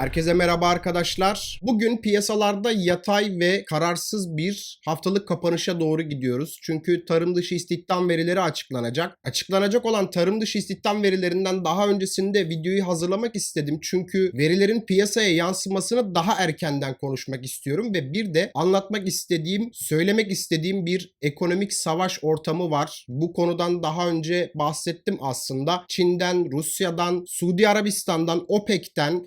Herkese merhaba arkadaşlar. Bugün piyasalarda yatay ve kararsız bir haftalık kapanışa doğru gidiyoruz. Çünkü tarım dışı istihdam verileri açıklanacak. Açıklanacak olan tarım dışı istihdam verilerinden daha öncesinde videoyu hazırlamak istedim. Çünkü verilerin piyasaya yansımasını daha erkenden konuşmak istiyorum ve bir de anlatmak istediğim, söylemek istediğim bir ekonomik savaş ortamı var. Bu konudan daha önce bahsettim aslında. Çin'den, Rusya'dan, Suudi Arabistan'dan, OPEC'ten,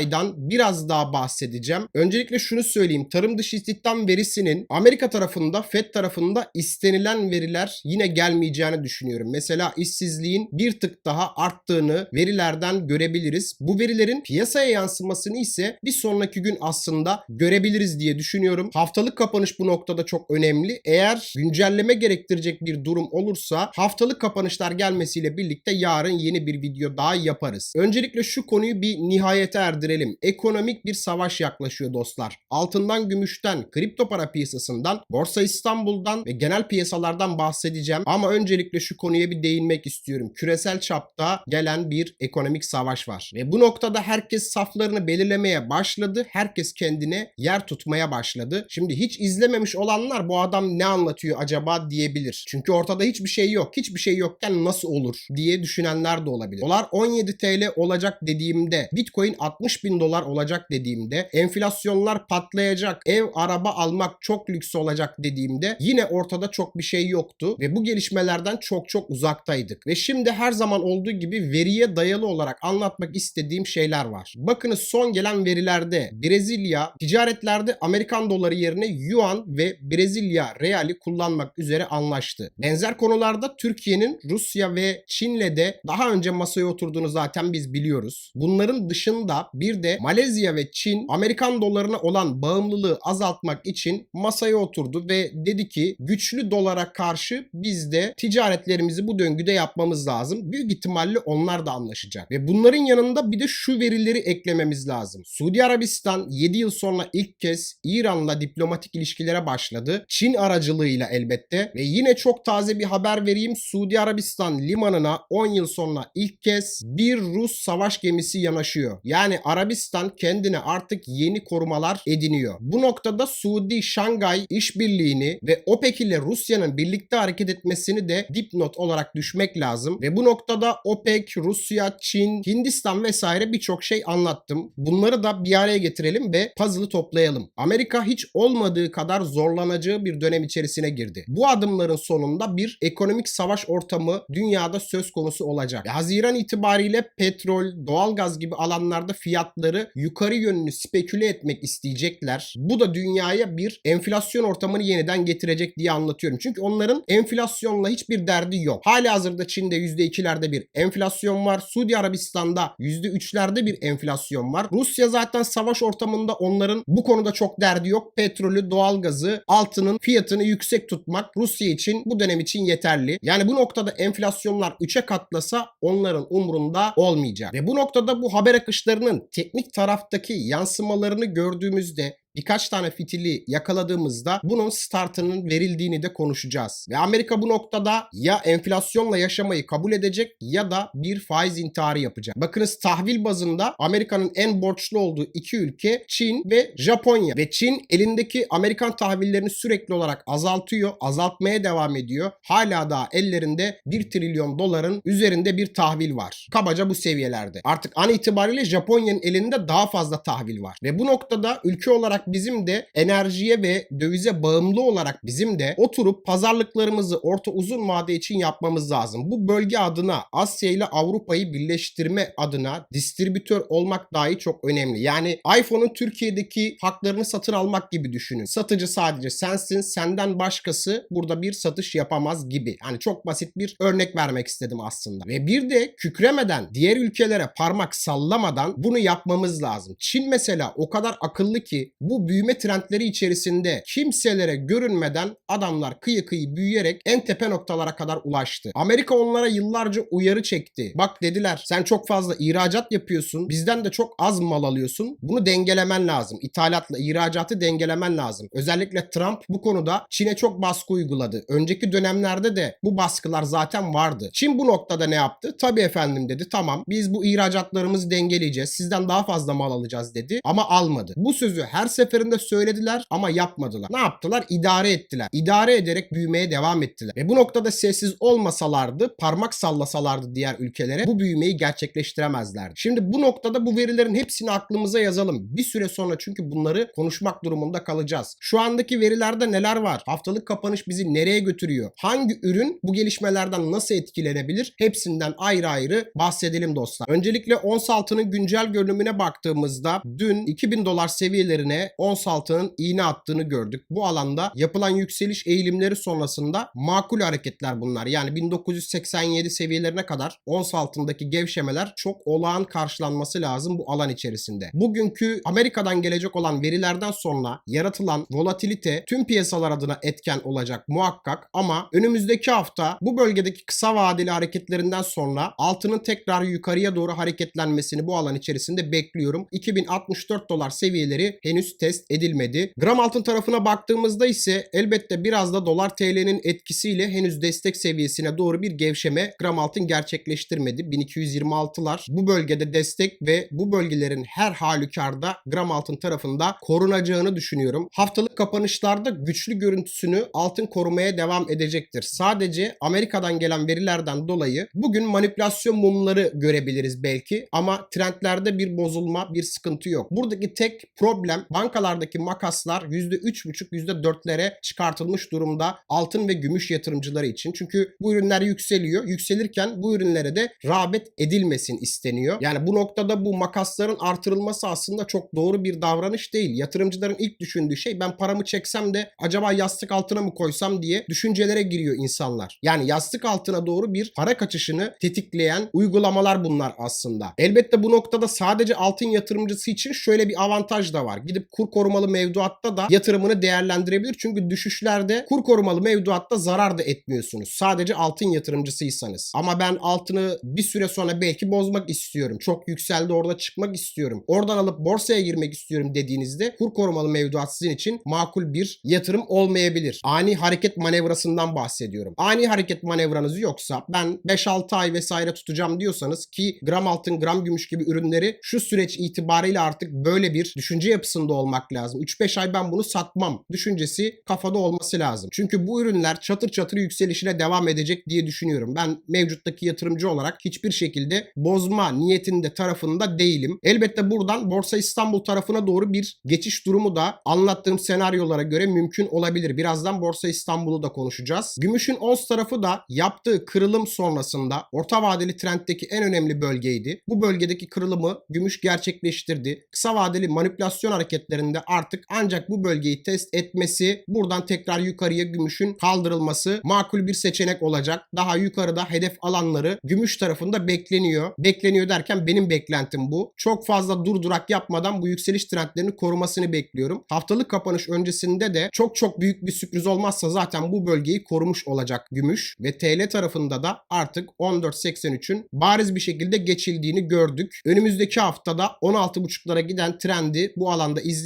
Şangay'dan biraz daha bahsedeceğim. Öncelikle şunu söyleyeyim. Tarım dışı istihdam verisinin Amerika tarafında, FED tarafında istenilen veriler yine gelmeyeceğini düşünüyorum. Mesela işsizliğin bir tık daha arttığını verilerden görebiliriz. Bu verilerin piyasaya yansımasını ise bir sonraki gün aslında görebiliriz diye düşünüyorum. Haftalık kapanış bu noktada çok önemli. Eğer güncelleme gerektirecek bir durum olursa haftalık kapanışlar gelmesiyle birlikte yarın yeni bir video daha yaparız. Öncelikle şu konuyu bir nihayete erdirelim. Ekonomik bir savaş yaklaşıyor dostlar. Altından, gümüşten, kripto para piyasasından, Borsa İstanbul'dan ve genel piyasalardan bahsedeceğim. Ama öncelikle şu konuya bir değinmek istiyorum. Küresel çapta gelen bir ekonomik savaş var. Ve bu noktada herkes saflarını belirlemeye başladı. Herkes kendine yer tutmaya başladı. Şimdi hiç izlememiş olanlar bu adam ne anlatıyor acaba diyebilir. Çünkü ortada hiçbir şey yok. Hiçbir şey yokken nasıl olur diye düşünenler de olabilir. Dolar 17 TL olacak dediğimde, Bitcoin 60 bin dolar olacak dediğimde, enflasyonlar patlayacak, ev araba almak çok lüks olacak dediğimde yine ortada çok bir şey yoktu ve bu gelişmelerden çok çok uzaktaydık. Ve şimdi her zaman olduğu gibi veriye dayalı olarak anlatmak istediğim şeyler var. Bakınız son gelen verilerde Brezilya ticaretlerde Amerikan doları yerine yuan ve Brezilya reali kullanmak üzere anlaştı. Benzer konularda Türkiye'nin Rusya ve Çin'le de daha önce masaya oturduğunu zaten biz biliyoruz. Bunların dışında bir de Malezya ve Çin Amerikan dolarına olan bağımlılığı azaltmak için masaya oturdu ve dedi ki güçlü dolara karşı biz de ticaretlerimizi bu döngüde yapmamız lazım. Büyük ihtimalle onlar da anlaşacak. Ve bunların yanında bir de şu verileri eklememiz lazım. Suudi Arabistan 7 yıl sonra ilk kez İran'la diplomatik ilişkilere başladı. Çin aracılığıyla elbette ve yine çok taze bir haber vereyim. Suudi Arabistan limanına 10 yıl sonra ilk kez bir Rus savaş gemisi yanaşıyor. Yani Arabistan kendine artık yeni korumalar ediniyor. Bu noktada Suudi Şangay işbirliğini ve OPEC ile Rusya'nın birlikte hareket etmesini de dipnot olarak düşmek lazım. Ve bu noktada OPEC, Rusya, Çin, Hindistan vesaire birçok şey anlattım. Bunları da bir araya getirelim ve puzzle'ı toplayalım. Amerika hiç olmadığı kadar zorlanacağı bir dönem içerisine girdi. Bu adımların sonunda bir ekonomik savaş ortamı dünyada söz konusu olacak. Haziran itibariyle petrol, doğalgaz gibi alanlarda fiyatları yukarı yönlü speküle etmek isteyecekler. Bu da dünyaya bir enflasyon ortamını yeniden getirecek diye anlatıyorum. Çünkü onların enflasyonla hiçbir derdi yok. Hali hazırda Çin'de %2'lerde bir enflasyon var. Suudi Arabistan'da %3'lerde bir enflasyon var. Rusya zaten savaş ortamında onların bu konuda çok derdi yok. Petrolü, doğalgazı, altının fiyatını yüksek tutmak Rusya için bu dönem için yeterli. Yani bu noktada enflasyonlar 3'e katlasa onların umrunda olmayacak. Ve bu noktada bu haber akışlarının teknik taraftaki yansımalarını gördüğümüzde birkaç tane fitili yakaladığımızda bunun startının verildiğini de konuşacağız. Ve Amerika bu noktada ya enflasyonla yaşamayı kabul edecek ya da bir faiz intiharı yapacak. Bakınız tahvil bazında Amerika'nın en borçlu olduğu iki ülke Çin ve Japonya. Ve Çin elindeki Amerikan tahvillerini sürekli olarak azaltıyor, azaltmaya devam ediyor. Hala daha ellerinde 1 trilyon doların üzerinde bir tahvil var. Kabaca bu seviyelerde. Artık an itibariyle Japonya'nın elinde daha fazla tahvil var. Ve bu noktada ülke olarak bizim de enerjiye ve dövize bağımlı olarak bizim de oturup pazarlıklarımızı orta uzun vade için yapmamız lazım. Bu bölge adına Asya ile Avrupa'yı birleştirme adına distribütör olmak dahi çok önemli. Yani iPhone'un Türkiye'deki haklarını satın almak gibi düşünün. Satıcı sadece sensin, senden başkası burada bir satış yapamaz gibi. Yani çok basit bir örnek vermek istedim aslında. Ve bir de kükremeden, diğer ülkelere parmak sallamadan bunu yapmamız lazım. Çin mesela o kadar akıllı ki bu Bu büyüme trendleri içerisinde kimselere görünmeden adamlar kıyı kıyı büyüyerek en tepe noktalara kadar ulaştı. Amerika onlara yıllarca uyarı çekti. Bak dediler sen çok fazla ihracat yapıyorsun. Bizden de çok az mal alıyorsun. Bunu dengelemen lazım. İthalatla ihracatı dengelemen lazım. Özellikle Trump bu konuda Çin'e çok baskı uyguladı. Önceki dönemlerde de bu baskılar zaten vardı. Çin bu noktada ne yaptı? Tabii efendim dedi. Tamam biz bu ihracatlarımızı dengeleyeceğiz. Sizden daha fazla mal alacağız dedi. Ama almadı. Bu sözü her seferinde söylediler ama yapmadılar. Ne yaptılar? İdare ettiler. İdare ederek büyümeye devam ettiler. Ve bu noktada sessiz olmasalardı, parmak sallasalardı diğer ülkelere bu büyümeyi gerçekleştiremezlerdi. Şimdi bu noktada bu verilerin hepsini aklımıza yazalım. Bir süre sonra çünkü bunları konuşmak durumunda kalacağız. Şu andaki verilerde neler var? Haftalık kapanış bizi nereye götürüyor? Hangi ürün bu gelişmelerden nasıl etkilenebilir? Hepsinden ayrı ayrı bahsedelim dostlar. Öncelikle ons altının güncel görünümüne baktığımızda dün 2000 dolar seviyelerine ons altının iğne attığını gördük. Bu alanda yapılan yükseliş eğilimleri sonrasında makul hareketler bunlar. Yani 1987 seviyelerine kadar ons altındaki gevşemeler çok olağan karşılanması lazım bu alan içerisinde. Bugünkü Amerika'dan gelecek olan verilerden sonra yaratılan volatilite tüm piyasalar adına etken olacak muhakkak ama önümüzdeki hafta bu bölgedeki kısa vadeli hareketlerinden sonra altının tekrar yukarıya doğru hareketlenmesini bu alan içerisinde bekliyorum. 2064 dolar seviyeleri henüz test edilmedi. Gram altın tarafına baktığımızda ise elbette biraz da dolar TL'nin etkisiyle henüz destek seviyesine doğru bir gevşeme gram altın gerçekleştirmedi. 1226'lar bu bölgede destek ve bu bölgelerin her halükarda gram altın tarafında korunacağını düşünüyorum. Haftalık kapanışlarda güçlü görüntüsünü altın korumaya devam edecektir. Sadece Amerika'dan gelen verilerden dolayı bugün manipülasyon mumları görebiliriz belki ama trendlerde bir bozulma, bir sıkıntı yok. Buradaki tek problem bankalardaki makaslar %3,5 %4'lere çıkartılmış durumda altın ve gümüş yatırımcıları için. Çünkü bu ürünler yükseliyor. Yükselirken bu ürünlere de rağbet edilmesin isteniyor. Yani bu noktada bu makasların artırılması aslında çok doğru bir davranış değil. Yatırımcıların ilk düşündüğü şey ben paramı çeksem de acaba yastık altına mı koysam diye düşüncelere giriyor insanlar. Yani yastık altına doğru bir para kaçışını tetikleyen uygulamalar bunlar aslında. Elbette bu noktada sadece altın yatırımcısı için şöyle bir avantaj da var. Gidip kur korumalı mevduatta da yatırımını değerlendirebilir. Çünkü düşüşlerde kur korumalı mevduatta zarar da etmiyorsunuz. Sadece altın yatırımcısıysanız. Ama ben altını bir süre sonra belki bozmak istiyorum. Çok yükseldi orada çıkmak istiyorum. Oradan alıp borsaya girmek istiyorum dediğinizde kur korumalı mevduat sizin için makul bir yatırım olmayabilir. Ani hareket manevrasından bahsediyorum. Ani hareket manevranız yoksa ben 5-6 ay vesaire tutacağım diyorsanız ki gram altın, gram gümüş gibi ürünleri şu süreç itibariyle artık böyle bir düşünce yapısında olmak lazım. 3-5 ay ben bunu satmam düşüncesi kafada olması lazım. Çünkü bu ürünler çatır çatır yükselişine devam edecek diye düşünüyorum. Ben mevcuttaki yatırımcı olarak hiçbir şekilde bozma niyetinde tarafında değilim. Elbette buradan Borsa İstanbul tarafına doğru bir geçiş durumu da anlattığım senaryolara göre mümkün olabilir. Birazdan Borsa İstanbul'u da konuşacağız. Gümüşün ons tarafı da yaptığı kırılım sonrasında orta vadeli trenddeki en önemli bölgeydi. Bu bölgedeki kırılımı gümüş gerçekleştirdi. Kısa vadeli manipülasyon hareketlerinde artık ancak bu bölgeyi test etmesi, buradan tekrar yukarıya gümüşün kaldırılması makul bir seçenek olacak. Daha yukarıda hedef alanları gümüş tarafında bekleniyor. Bekleniyor derken benim beklentim bu. Çok fazla durdurak yapmadan bu yükseliş trendlerini korumasını bekliyorum. Haftalık kapanış öncesinde de çok çok büyük bir sürpriz olmazsa zaten bu bölgeyi korumuş olacak gümüş ve TL tarafında da artık 14.83'ün bariz bir şekilde geçildiğini gördük. Önümüzdeki haftada 16.5'lara giden trendi bu alanda izleyebiliriz.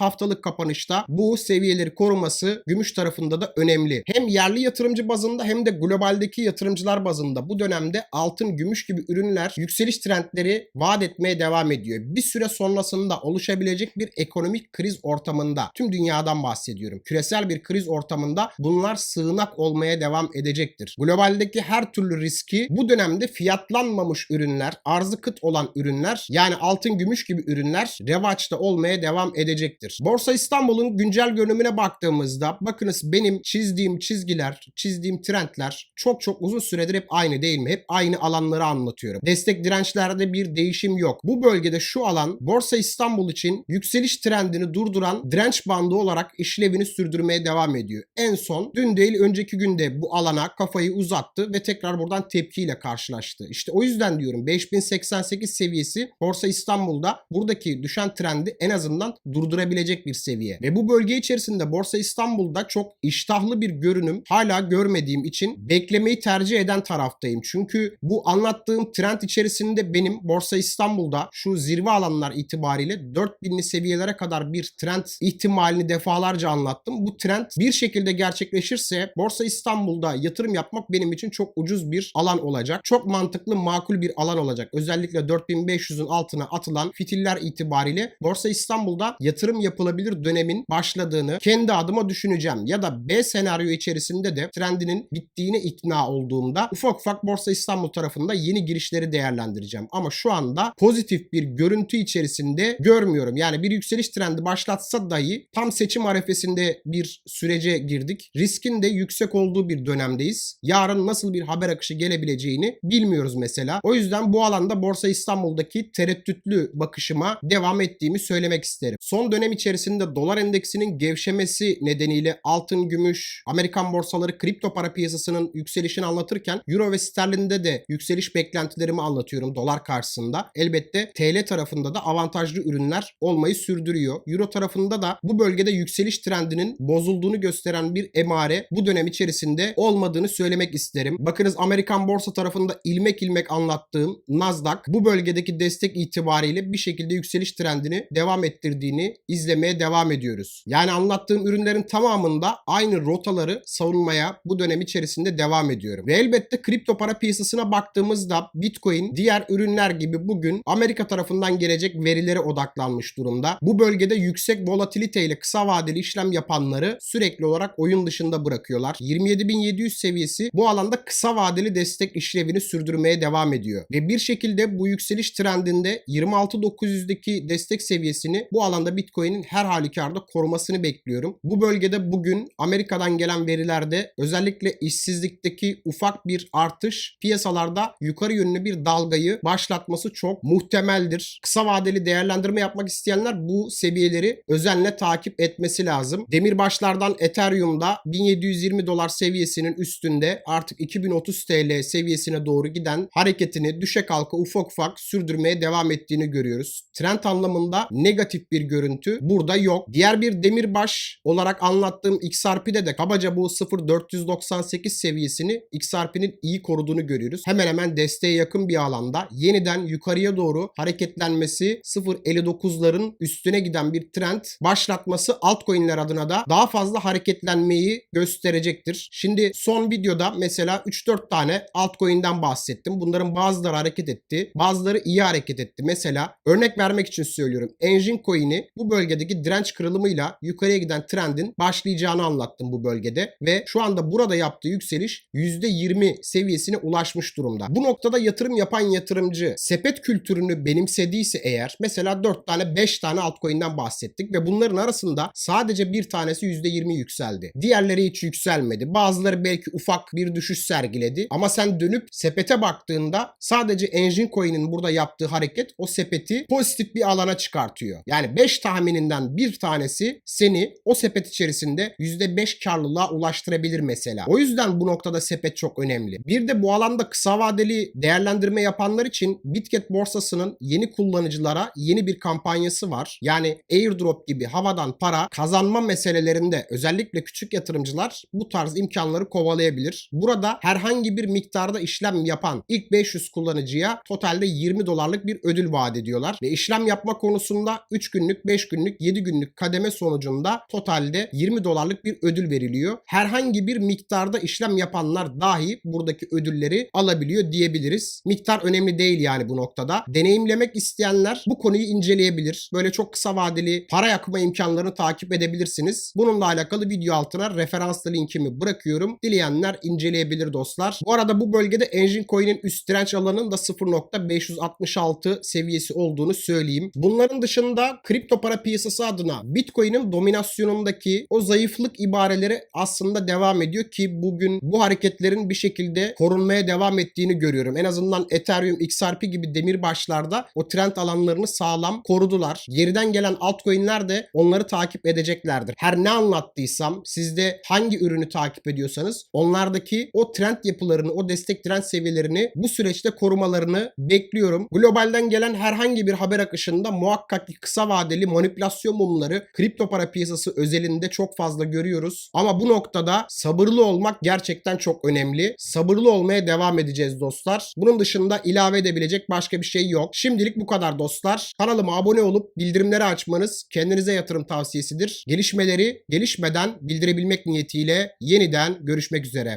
Haftalık kapanışta bu seviyeleri koruması gümüş tarafında da önemli. Hem yerli yatırımcı bazında hem de globaldeki yatırımcılar bazında bu dönemde altın, gümüş gibi ürünler yükseliş trendleri vaat etmeye devam ediyor. Bir süre sonrasında oluşabilecek bir ekonomik kriz ortamında tüm dünyadan bahsediyorum. Küresel bir kriz ortamında bunlar sığınak olmaya devam edecektir. Globaldeki her türlü riski bu dönemde fiyatlanmamış ürünler, arzı kıt olan ürünler yani altın, gümüş gibi ürünler revaçta olmaya devam edecektir. Borsa İstanbul'un güncel görünümüne baktığımızda bakınız benim çizdiğim çizgiler, çizdiğim trendler çok çok uzun süredir hep aynı değil mi? Hep aynı alanları anlatıyorum. Destek dirençlerde bir değişim yok. Bu bölgede şu alan Borsa İstanbul için yükseliş trendini durduran direnç bandı olarak işlevini sürdürmeye devam ediyor. En son dün değil önceki günde bu alana kafayı uzattı ve tekrar buradan tepkiyle karşılaştı. İşte o yüzden diyorum 5088 seviyesi Borsa İstanbul'da buradaki düşen trendi en azından durdurabilecek bir seviye. Ve bu bölge içerisinde Borsa İstanbul'da çok iştahlı bir görünüm hala görmediğim için beklemeyi tercih eden taraftayım. Çünkü bu anlattığım trend içerisinde benim Borsa İstanbul'da şu zirve alanlar itibariyle 4000'li seviyelere kadar bir trend ihtimalini defalarca anlattım. Bu trend bir şekilde gerçekleşirse Borsa İstanbul'da yatırım yapmak benim için çok ucuz bir alan olacak. Çok mantıklı, makul bir alan olacak. Özellikle 4500'ün altına atılan fitiller itibariyle Borsa İstanbul'da yatırım yapılabilir dönemin başladığını kendi adıma düşüneceğim. Ya da B senaryo içerisinde de trendinin bittiğine ikna olduğumda ufak ufak Borsa İstanbul tarafında yeni girişleri değerlendireceğim. Ama şu anda pozitif bir görüntü içerisinde görmüyorum. Yani bir yükseliş trendi başlatsa dahi tam seçim arefesinde bir sürece girdik. Riskin de yüksek olduğu bir dönemdeyiz. Yarın nasıl bir haber akışı gelebileceğini bilmiyoruz mesela. O yüzden bu alanda Borsa İstanbul'daki tereddütlü bakışıma devam ettiğimi söylemek isterim. Son dönem içerisinde dolar endeksinin gevşemesi nedeniyle altın, gümüş, Amerikan borsaları kripto para piyasasının yükselişini anlatırken Euro ve sterlinde de yükseliş beklentilerimi anlatıyorum dolar karşısında. Elbette TL tarafında da avantajlı ürünler olmayı sürdürüyor. Euro tarafında da bu bölgede yükseliş trendinin bozulduğunu gösteren bir emare bu dönem içerisinde olmadığını söylemek isterim. Bakınız Amerikan borsa tarafında ilmek ilmek anlattığım Nasdaq bu bölgedeki destek itibariyle bir şekilde yükseliş trendini devam ettirdiğini izlemeye devam ediyoruz. Yani anlattığım ürünlerin tamamında aynı rotaları savunmaya bu dönem içerisinde devam ediyorum. Ve elbette kripto para piyasasına baktığımızda Bitcoin diğer ürünler gibi bugün Amerika tarafından gelecek verilere odaklanmış durumda. Bu bölgede yüksek volatilite ile kısa vadeli işlem yapanları sürekli olarak oyun dışında bırakıyorlar. 27.700 seviyesi bu alanda kısa vadeli destek işlevini sürdürmeye devam ediyor. Ve bir şekilde bu yükseliş trendinde 26.900'deki destek seviyesini bu alanda Bitcoin'in her halükarda korumasını bekliyorum. Bu bölgede bugün Amerika'dan gelen verilerde özellikle işsizlikteki ufak bir artış piyasalarda yukarı yönlü bir dalgayı başlatması çok muhtemeldir. Kısa vadeli değerlendirme yapmak isteyenler bu seviyeleri özenle takip etmesi lazım. Demirbaşlardan Ethereum'da 1720 dolar seviyesinin üstünde artık 2030 TL seviyesine doğru giden hareketini düşe kalka ufak ufak sürdürmeye devam ettiğini görüyoruz. Trend anlamında negatif bir görüntü burada yok. Diğer bir demirbaş olarak anlattığım XRP'de de kabaca bu 0.498 seviyesini XRP'nin iyi koruduğunu görüyoruz. Hemen hemen desteğe yakın bir alanda yeniden yukarıya doğru hareketlenmesi 0.59'ların üstüne giden bir trend başlatması altcoin'ler adına da daha fazla hareketlenmeyi gösterecektir. Şimdi son videoda mesela 3-4 tane altcoin'den bahsettim. Bunların bazıları hareket etti. Bazıları iyi hareket etti. Mesela örnek vermek için söylüyorum. Engine Coin'i bu bölgedeki direnç kırılımıyla yukarıya giden trendin başlayacağını anlattım bu bölgede. Ve şu anda burada yaptığı yükseliş %20 seviyesine ulaşmış durumda. Bu noktada yatırım yapan yatırımcı sepet kültürünü benimsediyse eğer mesela 4 tane 5 tane altcoin'den bahsettik ve bunların arasında sadece bir tanesi %20 yükseldi. Diğerleri hiç yükselmedi. Bazıları belki ufak bir düşüş sergiledi ama sen dönüp sepete baktığında sadece Engine Coin'in burada yaptığı hareket o sepeti pozitif bir alana çıkartıyor. Yani 5 tahmininden bir tanesi seni o sepet içerisinde %5 karlılığa ulaştırabilir mesela. O yüzden bu noktada sepet çok önemli. Bir de bu alanda kısa vadeli değerlendirme yapanlar için Bitget borsasının yeni kullanıcılara yeni bir kampanyası var. Yani airdrop gibi havadan para kazanma meselelerinde özellikle küçük yatırımcılar bu tarz imkanları kovalayabilir. Burada herhangi bir miktarda işlem yapan ilk 500 kullanıcıya totalde 20 dolarlık bir ödül vaat ediyorlar. Ve işlem yapma konusunda 3 günlük, 5 günlük, 7 günlük kademe sonucunda totalde 20 dolarlık bir ödül veriliyor. Herhangi bir miktarda işlem yapanlar dahi buradaki ödülleri alabiliyor diyebiliriz. Miktar önemli değil yani bu noktada. Deneyimlemek isteyenler bu konuyu inceleyebilir. Böyle çok kısa vadeli para yakma imkanlarını takip edebilirsiniz. Bununla alakalı video altına referanslı linkimi bırakıyorum. Dileyenler inceleyebilir dostlar. Bu arada bu bölgede Engine Coin'in üst direnç alanının da 0.566 seviyesi olduğunu söyleyeyim. Bunların dışında kripto para piyasası adına Bitcoin'in dominasyonundaki o zayıflık ibareleri aslında devam ediyor ki bugün bu hareketlerin bir şekilde korunmaya devam ettiğini görüyorum. En azından Ethereum, XRP gibi demirbaşlarda o trend alanlarını sağlam korudular. Geriden gelen altcoin'ler de onları takip edeceklerdir. Her ne anlattıysam siz de hangi ürünü takip ediyorsanız onlardaki o trend yapılarını, o destek trend seviyelerini bu süreçte korumalarını bekliyorum. Globalden gelen herhangi bir haber akışında muhakkak ki kısa vadeli vadeli manipülasyon mumları kripto para piyasası özelinde çok fazla görüyoruz. Ama bu noktada sabırlı olmak gerçekten çok önemli. Sabırlı olmaya devam edeceğiz dostlar. Bunun dışında ilave edebilecek başka bir şey yok. Şimdilik bu kadar dostlar. Kanalıma abone olup bildirimleri açmanız kendinize yatırım tavsiyesidir. Gelişmeleri gelişmeden bildirebilmek niyetiyle yeniden görüşmek üzere.